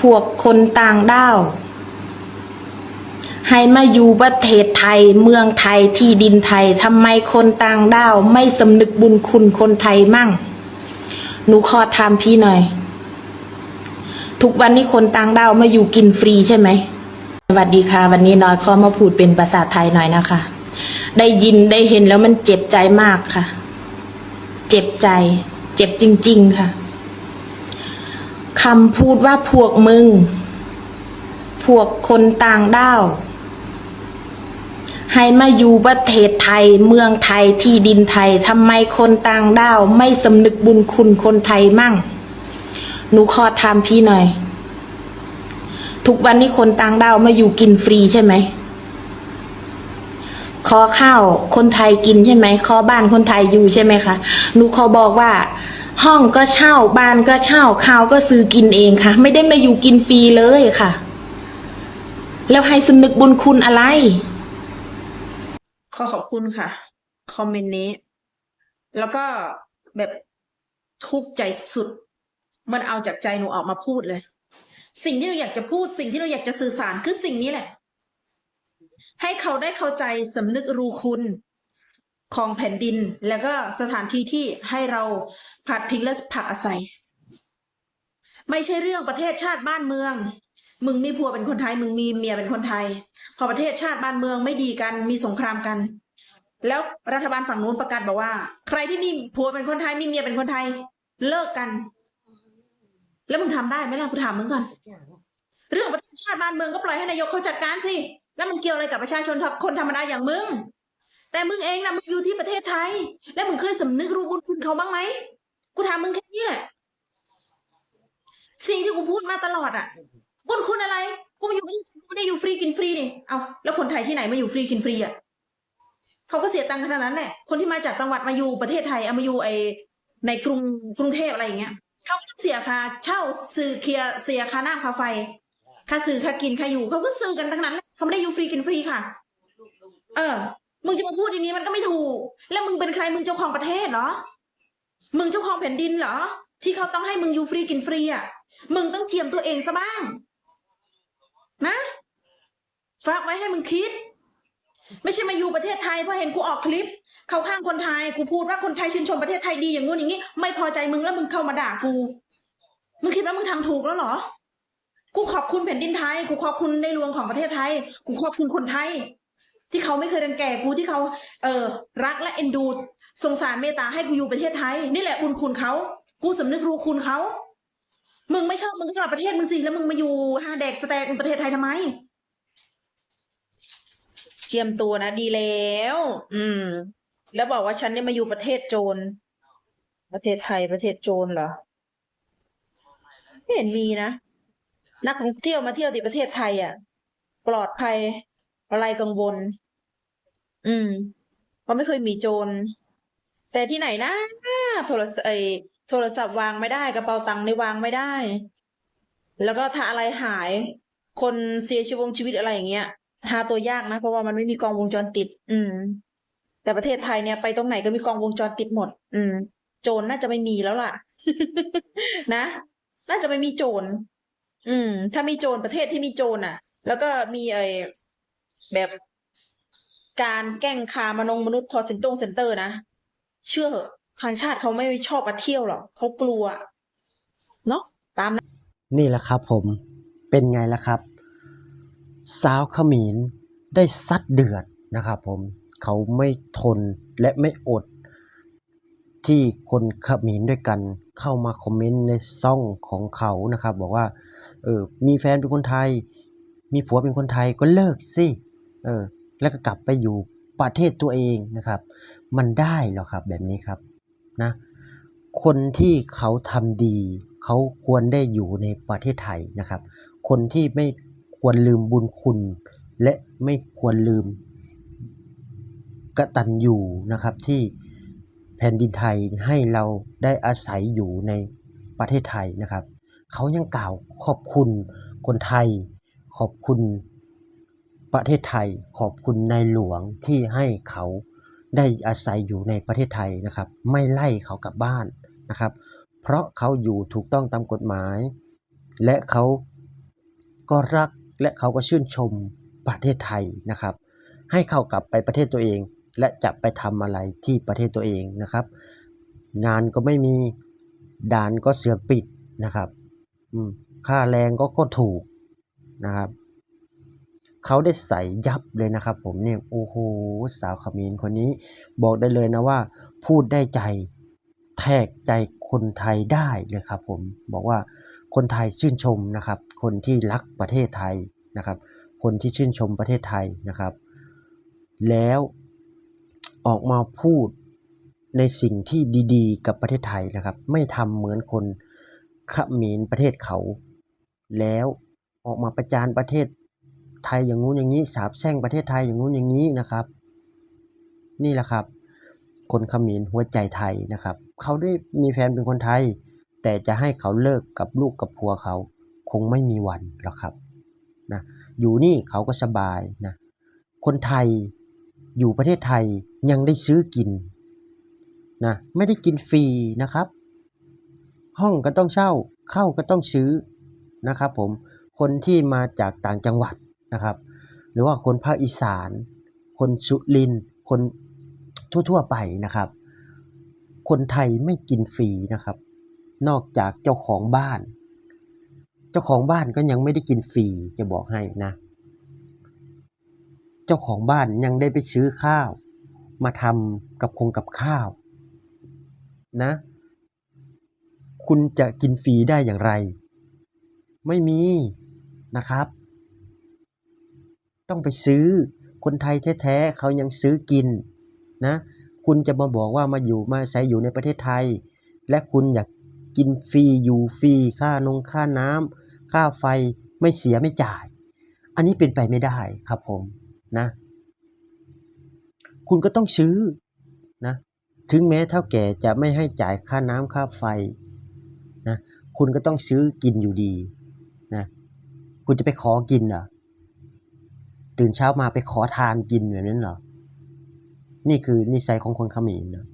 พวกคนต่างด้าว ให้มาอยู่ประเทศไทยเมืองไทยที่ดินไทยทำไมคนต่างด้าว ไม่สำนึกบุญคุณคนไทยมั่ง หนูขอถามพี่หน่อย ทุกวันนี้คนต่างด้าวมาอยู่กินฟรีใช่ไหมสวัสดีค่ะ วันนี้น้อยขอมาพูดเป็นภาษาไทยหน่อยนะคะ ได้ยินได้เห็นแล้วมันเจ็บใจมากค่ะ เจ็บใจ เจ็บจริง ๆ ค่ะ คำพูดว่าพวกมึง พวกคนต่างด้าว ให้มาอยู่ประเทศไทยเมืองไทยที่ดินไทยทำไมคนต่างด้าว ไม่สำนึกบุญคุณคนไทยมั่ง หนูขอถามพี่หน่อย ทุกวันนี้คนต่างด้าวมาอยู่กินฟรีใช่ไหมขอข้าวคนไทยกินใช่ไหมขอบ้านคนไทยอยู่ใช่ไหมคะ หนูขอบอกว่า ห้องก็เช่าบ้านก็เช่าข้าวก็ซื้อกินเองค่ะ ไม่ได้มาอยู่กินฟรีเลยค่ะ แล้วให้สำนึกบุญคุณอะไร ขอขอบคุณค่ะ คอมเมนต์นี้ แล้วก็แบบทุกข์ใจสุด มันเอาจากใจหนูออกมาพูดเลย สิ่งที่เราอยากจะพูดสิ่งที่เราอยากจะสื่อสารคือสิ่งนี้แหละ ให้เขาได้เข้าใจสำนึกรู้คุณ ของแผ่นดิน แล้วก็สถานที่ที่ให้เราผัดพิงและผักอาศัย ไม่ใช่เรื่องประเทศชาติบ้านเมือง มึงมีผัวเป็นคนไทย มึงมีเมียเป็นคนไทย พอประเทศชาติบ้านเมืองไม่ดีกันมีสงครามกัน แล้วรัฐบาลฝั่งนู้นประกาศบอกว่า ใครที่มีผัวเป็นคนไทยมีเมียเป็นคนไทย เลิกกัน แล้วมึงทำได้ไหมล่ะกูถามมึงก่อนเรื่องประเทศชาติบ้านเมืองก็ปล่อยให้นายกเขาจัดการสิแล้วมันเกี่ยวอะไรกับประชาชนคนธรรมดาอย่างมึง แต่มึงเองนะมึงอยู่ที่ประเทศไทย แล้วมึงเคยสำนึกรู้บุญคุณเขาบ้างไหมกูถามมึงแค่นี้แหละสิ่งที่กูพูดมาตลอดอะบุญคุณอะไร กูมาอยู่ไม่ไม่ได้อยู่ฟรีกินฟรีนี่เอาแล้วคนไทยที่ไหนมาอยู่ฟรีกินฟรีอะเขาก็เสียตังค์ขนาดนั้นแหละคนที่มาจากจังหวัดมาอยู่ประเทศไทยเอามาอยู่ไอในกรุงกรุงเทพอะไรอย่างเงี้ยเขาก็เสียค่าเช่าซื้อเคลียเสียค่าน้ำค่าไฟค่าซื้อค่ากินค่าอยู่เขาก็ซื้อกันทั้งนั้นเขาไม่ได้อยู่ฟรีกินฟรีค่ะ เออ มึงจะมาพูดอย่างนี้มันก็ไม่ถูก แล้วมึงเป็นใครมึงเจ้าของประเทศเหรอ มึงเจ้าของแผ่นดินเหรอ ที่เขาต้องให้มึงอยู่ฟรีกินฟรีอะ มึงต้องเจียมตัวเองซะบ้าง นะฝากไว้ให้มึงคิด ไม่ใช่มาอยู่ประเทศไทยเพราะเห็นกูออกคลิป เข้าข้างคนไทยกูพูดว่าคนไทยชื่นชมประเทศไทยดีอย่างงู้นอย่างนี้ไม่พอใจมึงแล้วมึงเข้ามาด่ากูมึงคิดว่ามึงทำถูกแล้วเหรอ กูขอบคุณแผ่นดินไทย กูขอบคุณในหลวงของประเทศไทย กูขอบคุณคนไทย ที่เขาไม่เคยรังแกกูที่เขาเออรักและเอ็นดูสงสารเมตตาให้กูอยู่ประเทศไทย นี่แหละบุญคุณเขากูสำนึกรู้คุณเขามึงไม่ชอบมึงก็กลับประเทศมึงสิแล้วมึงมาอยู่ฮาแดกสแตกในประเทศไทยทำไม เจียมตัวนะดีแล้ว อืม แล้วบอกว่าฉันเนี่ยมาอยู่ประเทศโจรประเทศไทยประเทศโจรเหรอไม่เห็นมีนะนักท่องเที่ยวมาเที่ยวที่ประเทศไทยอะ ปลอดภัย อะไรกังวล อืมเพราะไม่เคยมีโจร แต่ที่ไหนนะโทรศัพท์โทรศัพท์วางไม่ได้ กระเป๋าตังค์ในวางไม่ได้ แล้วก็ถ้าอะไรหาย คนเสียชีวงชีวิตอะไรอย่างเงี้ยหาตัวยากนะเพราะว่ามันไม่มีกล้องวงจรปิด อืม แต่ประเทศไทยเนี่ยไปตรงไหนก็มีกล้องวงจรปิดหมด อืม โจรน่าจะไม่มีแล้วล่ะ นะ น่าจะไม่มีโจร อืม ถ้ามีโจรประเทศที่มีโจรอะ แล้วก็มีไอ แบบการแกล้งคามนงมนุษย์คอเซ็นตงเซ็นเตอร์นะเชื่อเหอะทางชาติเขาไม่ชอบมาเที่ยวหรอกเขากลัวเนาะตามนั้นนี่แหละครับผมเป็นไงล่ะครับ สาวขมินได้ซัดเดือดนะครับผมเขาไม่ทนและไม่อด ที่คนขมินด้วยกัน เข้ามาคอมเมนต์ในซ่องของเขานะครับ บอกว่าเออมีแฟนเป็นคนไทย มีผัวเป็นคนไทยก็เลิกสิ เออแล้วก็กลับไปอยู่ประเทศตัวเองนะครับ มันได้เหรอครับแบบนี้ครับนะคนที่เขาทำดี เขาควรได้อยู่ในประเทศไทยนะครับ คนที่ไม่ควรลืมบุญคุณ และไม่ควรลืมกตัญญูนะครับที่แผ่นดินไทยให้เราได้อาศัยอยู่ในประเทศไทยนะครับ เขายังกล่าวขอบคุณคนไทย ขอบคุณ ประเทศไทยขอบคุณในหลวงที่ให้เขาได้อาศัยอยู่ในประเทศไทยนะครับ ไม่ไล่เขากลับบ้านนะครับ เพราะเขาอยู่ถูกต้องตามกฎหมาย และเขาก็รักและเขาก็ชื่นชมประเทศไทยนะครับ ให้เขากลับไปประเทศตัวเอง และจะไปทำอะไรที่ประเทศตัวเองนะครับ งานก็ไม่มีด่านก็เสือกปิดนะครับค่าแรงก็ก็ถูกนะครับ เขาได้ใส่ยับเลยนะครับ ผมเนี่ยโอ้โหสาวขมินคนนี้ บอกได้เลยนะว่า พูดได้ใจแทกใจคนไทยได้เลยครับ ผมบอกว่าคนไทยชื่นชมนะครับ คนที่รักประเทศไทยนะครับ คนที่ชื่นชมประเทศไทยนะครับ แล้วออกมาพูดในสิ่งที่ดีๆ กับประเทศไทยนะครับ ไม่ทำเหมือนคนขมรประเทศเขา แล้วออกมาประจานประเทศ ไทยอย่างงู้นอย่างนี้สาบแช่งประเทศไทยอย่างงู้นอย่างนี้นะครับ นี่แหละครับ คนเขมรหัวใจไทยนะครับ เขาได้มีแฟนเป็นคนไทย แต่จะให้เขาเลิกกับลูกกับผัวเขา คงไม่มีวันหรอกครับนะอยู่นี่เขาก็สบายนะคนไทยอยู่ประเทศไทยยังได้ซื้อกินนะไม่ได้กินฟรีนะครับ ห้องก็ต้องเช่าเข้าก็ต้องซื้อนะครับผมคนที่มาจากต่างจังหวัด นะครับ หรือว่าคนภาคอีสาน คนสุรินทร์คนทั่วๆไปนะครับ คนไทยไม่กินฟรีนะครับ นอกจากเจ้าของบ้าน เจ้าของบ้านก็ยังไม่ได้กินฟรีจะบอกให้นะ เจ้าของบ้านยังได้ไปซื้อข้าว มาทำกับคงกับข้าว นะ คุณจะกินฟรีได้อย่างไร ไม่มีนะครับ ต้องไปซื้อ คนไทยแท้ๆเขายังซื้อกินนะ คุณจะมาบอกว่ามาอยู่มาใช้อยู่ในประเทศไทย และคุณอยากกินฟรีอยู่ฟรีค่านงค่าน้ำค่าไฟไม่เสียไม่จ่าย อันนี้เป็นไปไม่ได้ครับผมนะ คุณก็ต้องซื้อนะ ถึงแม้เท่าแก่จะไม่ให้จ่ายค่าน้ำค่าไฟนะ คุณก็ต้องซื้อกินอยู่ดีนะ คุณจะไปขอกินเหรอ ตื่นเช้ามาไปขอทานกินแบบนั้นเหรอ นี่คือนิสัยของคนเขมรนะ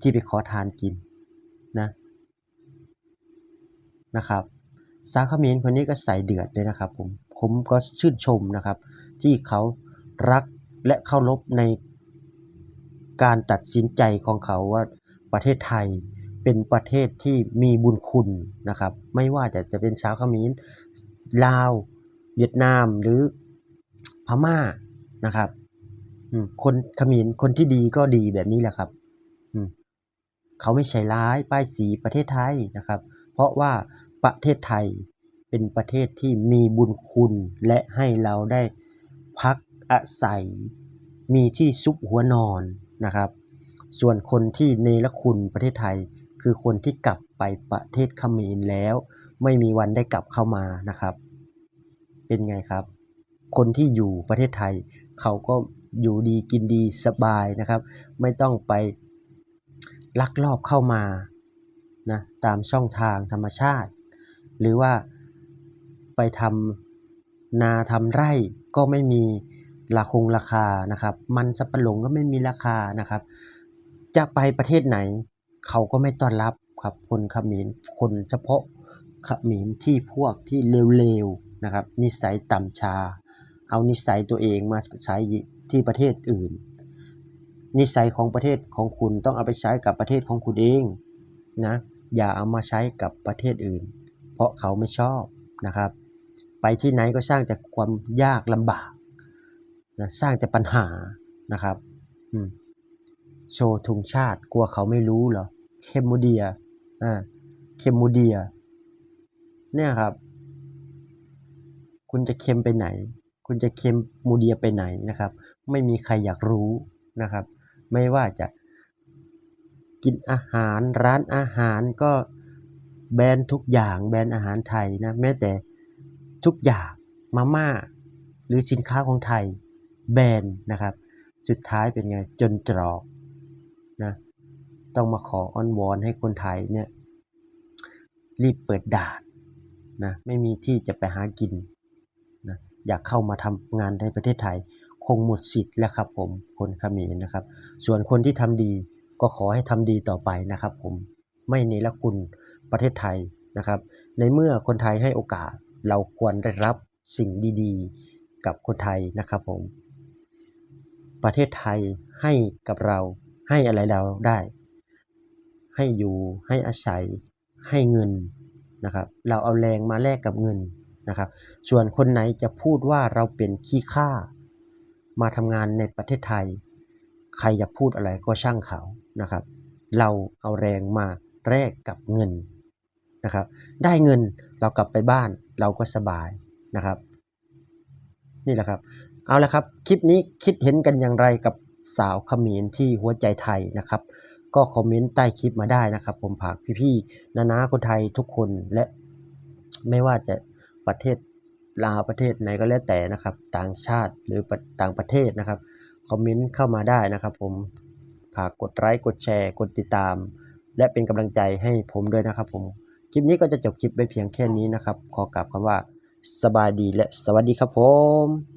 ที่ไปขอทานกินนะนะครับสาวเขมรคนนี้ก็ใส่เดือดเลยนะครับผมผมก็ชื่นชมนะครับ ที่เขารักและเคารพในการตัดสินใจของเขาว่าประเทศไทยเป็นประเทศที่มีบุญคุณนะครับ ไม่ว่าจะจะเป็นชาวเขมรลาว เวียดนามหรือ พม่านะครับคนเขมรคนที่ดีก็ดีแบบนี้แหละครับเขาไม่ใช่ร้ายป้ายสีประเทศไทยนะครับ เพราะว่าประเทศไทยเป็นประเทศที่มีบุญคุณและให้เราได้พักอาศัย มีที่ซุกหัวนอนนะครับ ส่วนคนที่เนรคุณประเทศไทย คือคนที่กลับไปประเทศเขมรแล้ว ไม่มีวันได้กลับเข้ามานะครับ เป็นไงครับ คนที่อยู่ประเทศไทย เขาก็อยู่ดีกินดีสบายนะครับ ไม่ต้องไปลักลอบเข้ามานะตามช่องทางธรรมชาติ หรือว่าไปทำนาทำไร่ก็ไม่มีราคงราคานะครับ มันสับปะหลงก็ไม่มีราคานะครับ จะไปประเทศไหน เขาก็ไม่ต้อนรับครับคนขมรคนเฉพาะขมรที่พวกที่เลวๆนะครับ นิสัยต่ำชา เอานิสัยตัวเองมาใช้ที่ประเทศอื่น นิสัยของประเทศของคุณต้องเอาไปใช้กับประเทศของคุณเองนะอย่าเอามาใช้กับประเทศอื่น เพราะเขาไม่ชอบนะครับ ไปที่ไหนก็สร้างแต่ความยากลำบากนะสร้างแต่ปัญหานะครับโชว์ธงชาติกลัวเขาไม่รู้เหรอเคมโมเดียอ่าเคมโมเดียเนี่ยครับ คุณจะเค็มไปไหน คุณจะเค็มโมเดียไปไหนนะครับ ไม่มีใครอยากรู้นะครับ ไม่ว่าจะกินอาหารร้านอาหารก็แบนทุกอย่างแบนอาหารไทยนะแม้แต่ทุกอย่างมาม่าหรือสินค้าของไทยแบนนะครับ สุดท้ายเป็นไงจนตรอกนะต้องมาขออ้อนวอนให้คนไทยเนี่ยรีบเปิดด่านนะไม่มีที่จะไปหากิน อยากเข้ามาทำงานในประเทศไทย คงหมดสิทธิ์แล้วครับผมคนเขมรนะครับ ส่วนคนที่ทำดีก็ขอให้ทำดีต่อไปนะครับผมไม่เนรคุณประเทศไทยนะครับ ในเมื่อคนไทยให้โอกาสเราควรได้รับสิ่งดีๆ กับคนไทยนะครับผม ประเทศไทยให้กับเราให้อะไรเราได้ ให้อยู่ให้อาศัยให้เงินนะครับ เราเอาแรงมาแลกกับเงิน นะครับ ส่วนคนไหนจะพูดว่าเราเป็นขี้ข้ามาทำงานในประเทศไทย ใครอยากพูดอะไรก็ช่างเขานะครับ เราเอาแรงมาแลกกับเงินนะครับ ได้เงินเรากลับไปบ้านเราก็สบายนะครับ นี่แหละครับ เอาละครับ คลิปนี้คิดเห็นกันอย่างไรกับสาวขมรที่หัวใจไทยนะครับ ก็คอมเมนต์ใต้คลิปมาได้นะครับ ผมฝากพี่ๆนานาคนไทยทุกคนและไม่ว่าจะ ประเทศลาวประเทศไหนก็แล้วแต่นะครับ ต่างชาติหรือต่างประเทศนะครับคอมเมนต์เข้ามาได้นะครับผมฝากกดไลค์กดแชร์ กดติดตาม และเป็นกำลังใจให้ผมด้วยนะครับผมคลิปนี้ก็จะจบคลิปไปเพียงแค่นี้นะครับ ขอกลับคำว่าสบายดีและสวัสดีครับผม